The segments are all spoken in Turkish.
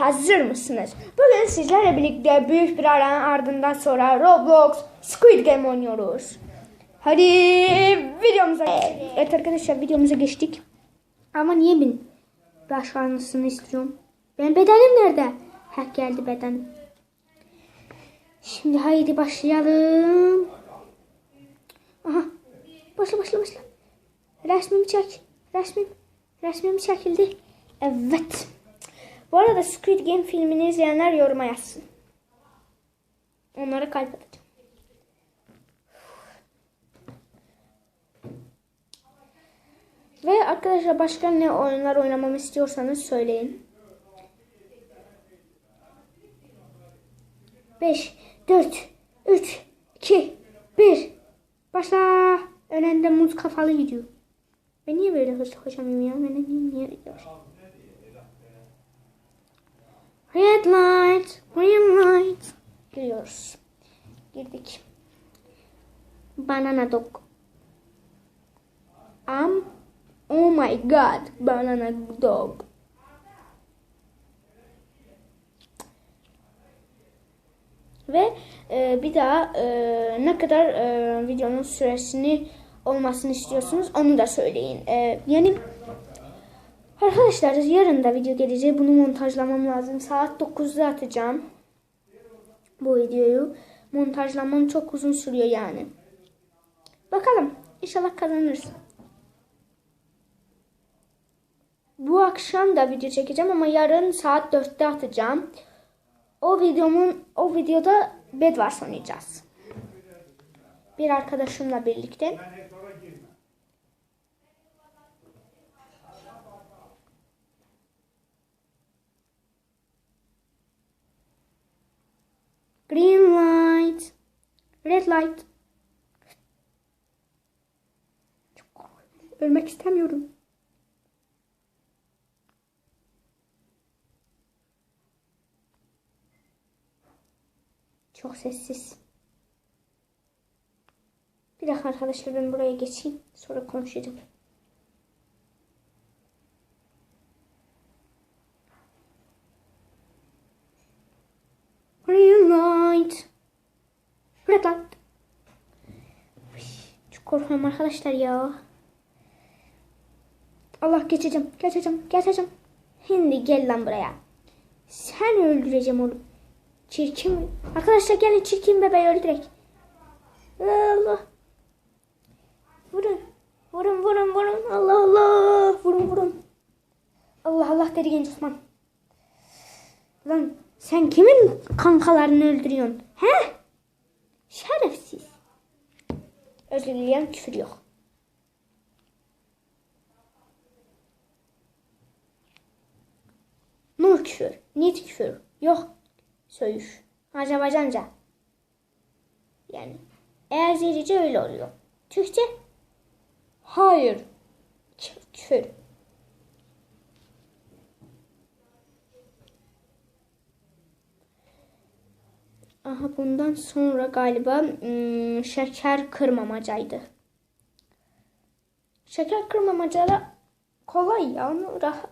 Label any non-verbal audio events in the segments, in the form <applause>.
Hazır mısınız? Bugün sizlerle birlikte büyük bir aranın ardından sonra Roblox Squid Game oynuyoruz. Hadi videomuza Evet arkadaşlar videomuza geçtik. Ama niye ben başlamasını istiyorum? Ben bedenim nerede? Heh geldi bedenim. Şimdi haydi başlayalım. Aha. Başla başla başla. Resmimi çek. Resmim. Resmim çekildi. Evet. Bu arada Squid Game filmini izleyenler yoruma yazsın. Onlara kalp atacağım. Ve arkadaşlar başka ne oyunlar oynamamı istiyorsanız söyleyin. 5, 4, 3, 2, 1. Başla. Önünde muz kafalı gidiyor. Ben niye böyle hızlı koşamıyorum ya? Ben niye, niye yavaş? Red light, green light. Giriyoruz. Girdik. Banana dog. Am Oh my god, banana dog. Ve e, bir daha e, ne kadar e, videonun süresini olmasını istiyorsunuz onu da söyleyin. E, yani arkadaşlar yarın da video gelecek. Bunu montajlamam lazım. Saat 9'da atacağım bu videoyu. Montajlamam çok uzun sürüyor yani. Bakalım. İnşallah kazanırız. Bu akşam da video çekeceğim ama yarın saat 4'te atacağım. O videomun o videoda Bedwars oynayacağız. Bir arkadaşımla birlikte. Green light. Red light. Ölmek istemiyorum. Çok sessiz. Bir dakika arkadaşlar ben buraya geçeyim. Sonra konuşacağım. Light. Red light. Çok korkuyorum arkadaşlar ya. Allah geçeceğim. Geçeceğim. Geçeceğim. Şimdi gel lan buraya. Sen öldüreceğim onu. Çirkin. Arkadaşlar gelin çirkin bebeği öldürek. Allah. Vurun. Vurun vurun vurun. Allah Allah. Vurun vurun. Allah Allah dedi genç Osman. Sen kimin kankalarını öldürüyorsun? He? Şerefsiz. Özür dilerim küfür yok. Nur küfür. Nit küfür. Yok. Söğüş. Azerbaycanca. Yani. Azerice öyle oluyor. Türkçe? Hayır. Kü- Küfür. Aha bundan sonra galiba ım, şeker kırmamacaydı. Şeker kırmamaca da kolay ya. Onu rah-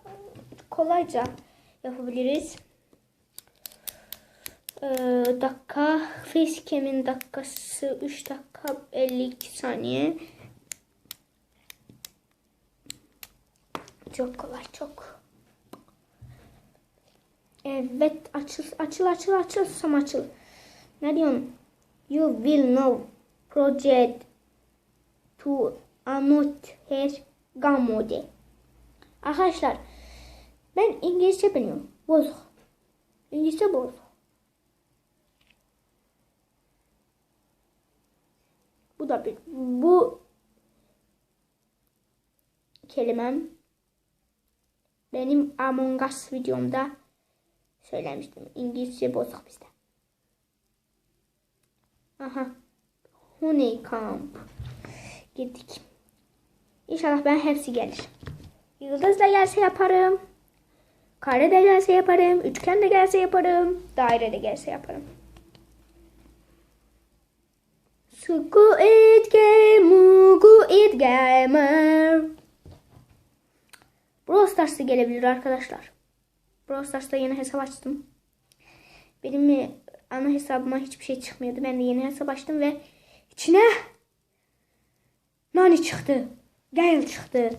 kolayca yapabiliriz. Ee, dakika facecam'in dakikası 3 dakika 52 saniye. Çok kolay çok. Evet açıl açıl açıl açıl sam açıl. Ne diyorsun? You will know project to annotate gamode. Arkadaşlar ben İngilizce biliyorum. Bozuk. İngilizce bozuk. Bu da bir bu kelimem benim Among Us videomda söylemiştim. İngilizce bozuk bizde. Aha. Honeycomb. Gittik. İnşallah ben hepsi gelir. Yıldız da gelse yaparım. Kare de gelse yaparım. Üçgen de gelse yaparım. Daire de gelse yaparım. Squid Game, Squid Gamer. Brawl Stars'ı gelebilir arkadaşlar. Brawl Stars'ta yeni hesap açtım. Benim ana hesabıma hiçbir şey çıkmıyordu. Ben de yeni hesap açtım ve içine Nani çıktı. Gale çıktı.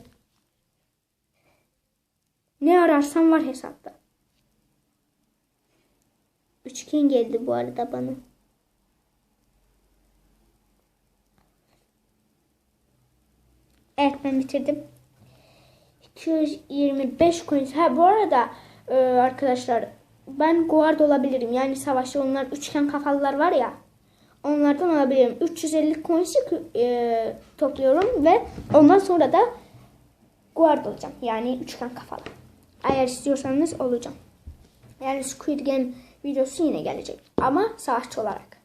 Ne ararsan var hesapta. Üçgen geldi bu arada bana. Evet ben bitirdim. 225 coin. Ha bu arada e, arkadaşlar ben guard olabilirim. Yani savaşta onlar üçgen kafalılar var ya. Onlardan alabilirim. 350 coin e, topluyorum ve ondan sonra da guard olacağım. Yani üçgen kafalı. Eğer istiyorsanız olacağım. Yani Squid Game videosu yine gelecek. Ama savaşçı olarak.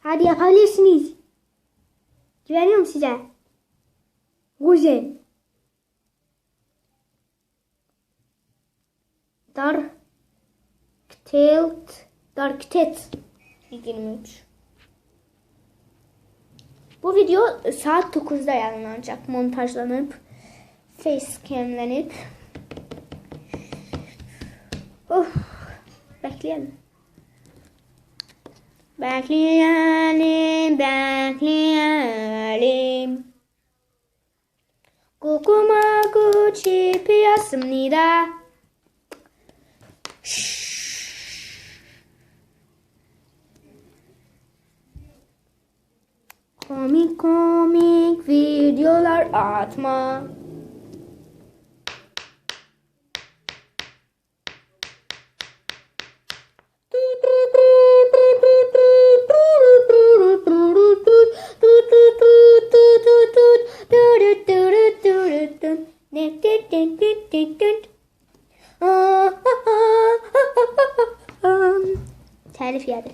Hadi yapabilirsiniz. Güveniyorum size. Güzel. Dark Tilt Dark Tet 23 Bu video saat 9'da yayınlanacak. Montajlanıp facecamlenip Oh, bekleyelim. Bekleyelim, bekleyelim. 고구마고 피었습니다. Komik komik videolar atma. Telif yedi.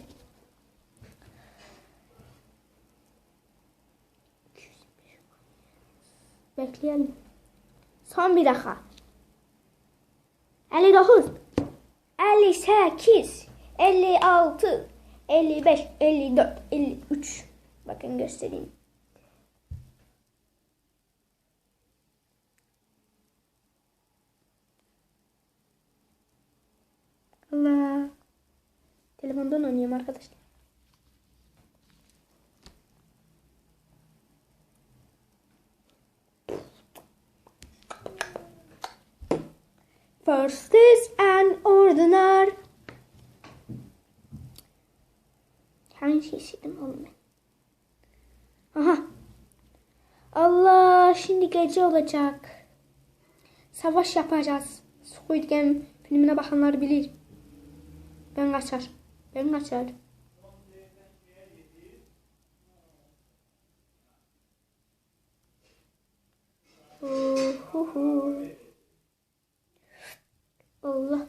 Bekleyelim. Son bir dakika. 59 58 56 55 54 53 Bakın göstereyim. Allah. Telefondan oynuyorum arkadaşlar. First is an ordinary. Hangi şey istedim oğlum ben? Aha. Allah şimdi gece olacak. Savaş yapacağız. Squid Game filmine bakanlar bilir. Ben kaçar. Ben kaçar. Uhuhu. Allah.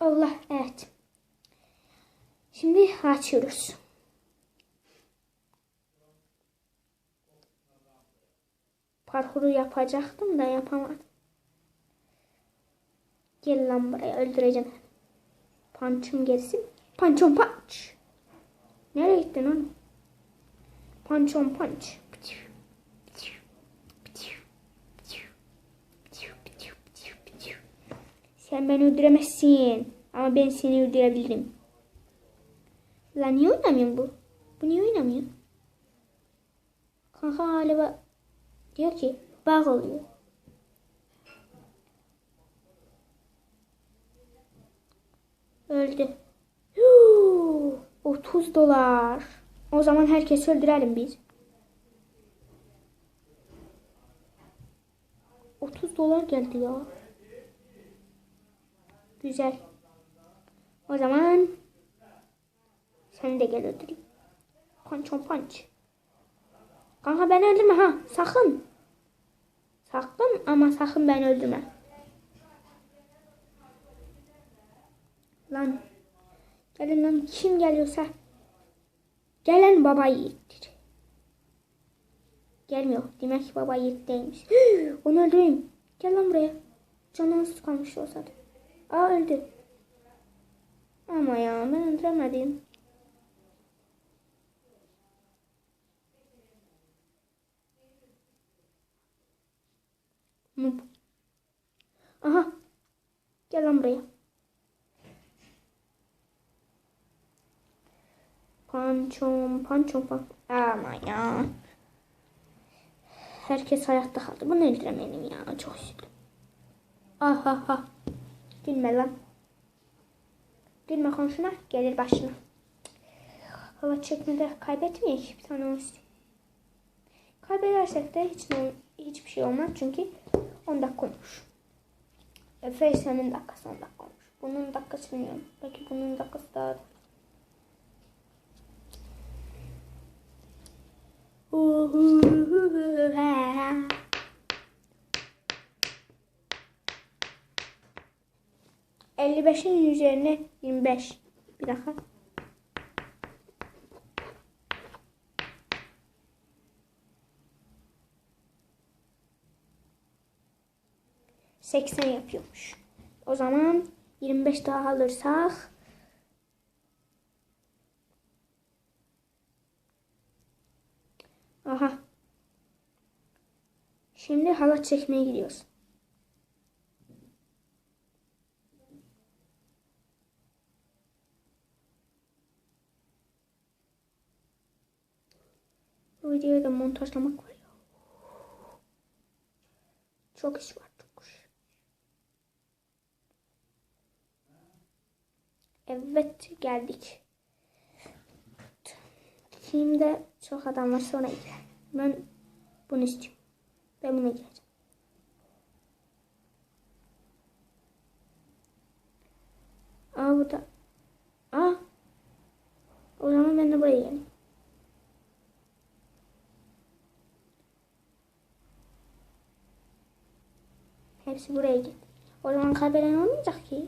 Allah evet. Şimdi açıyoruz. Parkuru yapacaktım da yapamadım. Gel lan buraya öldüreceğim. Punch'ım gelsin. Punch on punch. Nereye gittin oğlum? Punch on punch. Sen beni öldüremezsin. Ama ben seni öldürebilirim. Lan niye oynamıyor bu? Bu niye oynamıyor? Kanka galiba diyor ki bug oluyor. Öldü. <gasps> 30 dolar. O zaman herkesi öldürelim biz. 30 dolar geldi ya. Güzel. O zaman sen de gel öldüreyim. Punch on punch. Kanka ben öldürme ha. Sakın. Sakın ama sakın ben öldürme. Lan. Gelin lan kim geliyorsa. Gelen baba yiğittir. Gelmiyor. Demek ki baba yiğit değilmiş. <gasps> Onu öldüreyim. Gel lan buraya. Canı az kalmış olsa da. Aa öldü. Ama ya ben öldüremedim. Noob. Gel lan buraya. Pançom, pançom, pan. Ama ya. Herkes hayatta kaldı. Bunu öldüremedim ya. Çok üzüldüm. Ah ah ah. Gülme lan. Gülme komşuna. Gelir başına. Hava çekmede kaybetmeyek bir tane olsun. Kaybedersek de hiç hiçbir şey olmaz çünkü 10 dakika olmuş. Feysen'in dakikası 10 dakika olmuş. Bunun dakikası bilmiyorum. Belki bunun dakikası daha Elli beşin üzerine 25. Bir dakika. Seksen yapıyormuş. O zaman 25 daha alırsak Aha. Şimdi halat çekmeye gidiyoruz. Bu videoyu da montajlamak var ya. Çok iş var çok iş. Evet geldik. Kimde çok adam var sonra gider. Ben bunu istiyorum. Ben buna gireceğim. Aa bu da. Aa. O zaman ben de buraya geleyim. Hepsi buraya gitti. O zaman kaybeden olmayacak ki.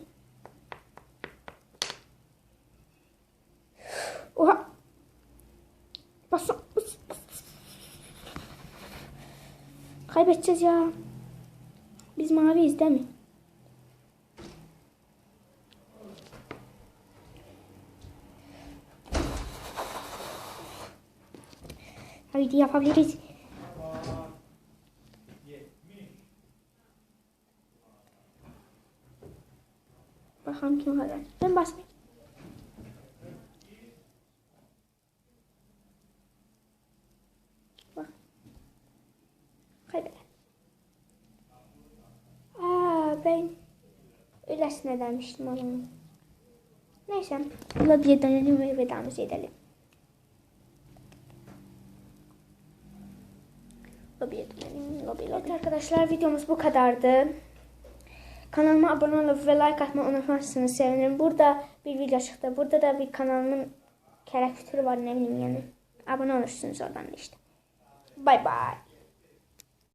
Kaybedeceğiz ya. Biz maviyiz değil mi? Haydi yapabiliriz. Bakalım kim kazanır. Ben basmayayım. Bak. Kaybeder. Aa ben öylesine demiştim onu. Neyse. Lobiye dönelim ve vedamızı edelim. Lobiye dönelim. Lobi, lobi. Evet arkadaşlar videomuz bu kadardı. Kanalıma abone olup ve like atmayı unutmazsanız sevinirim. Burada bir video çıktı. Burada da bir kanalımın karikatürü var ne bileyim yani. Abone olursunuz oradan da işte. Bay bay.